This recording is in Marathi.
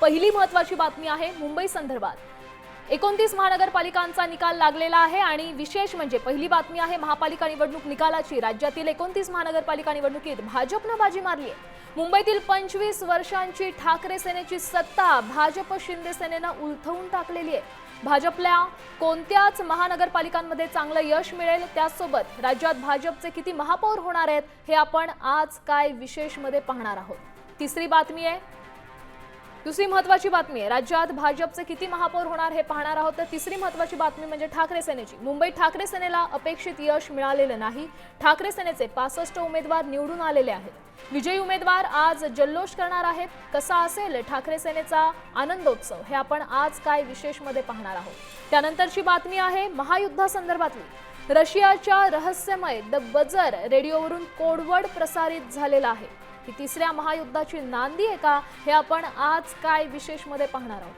पहिली महत्वाची बातमी आहे मुंबई संदर्भात. एकोणतीस महानगरपालिकांचा निकाल लागलेला आहे आणि विशेष म्हणजे पहिली बातमी आहे महापालिका निवडणूक निकालाची. राज्यातील एकोणतीस महानगरपालिका निवडणुकीत भाजपनं बाजी मारली आहे. मुंबईतील पंचवीस वर्षांची ठाकरे सेनेची सत्ता भाजप शिंदे सेनेनं उलथवून टाकलेली आहे. भाजपला कोणत्याच महानगरपालिकांमध्ये चांगलं यश मिळेल त्याचसोबत राज्यात भाजपचे किती महापौर होणार आहेत हे आपण आज काय विशेषमध्ये पाहणार आहोत. तिसरी बातमी आहे दुसरी महत्वाची बातमी आहे. राज्यात भाजपचे किती महापौर होणार हे पाहणार आहोत. तर तिसरी महत्वाची बातमी म्हणजे ठाकरे सेनेची. मुंबईत ठाकरे सेनेला अपेक्षित यश मिळालेलं नाही. ठाकरे सेनेचे पासष्ट उमेदवार निवडून आलेले आहेत. विजयी उमेदवार आज जल्लोष करणार आहेत. कसा असेल ठाकरे सेनेचा आनंदोत्सव हे आपण आज काय विशेषमध्ये पाहणार आहोत. त्यानंतरची बातमी आहे महायुद्धासंदर्भातली रशियाच्या रहस्यमय द बजर रेडिओवरून कोडवड प्रसारित झालेला आहे. की तिसऱ्या महायुद्धाची नांदी आहे का हे आपण आज काय विशेषमध्ये पाहणार आहोत?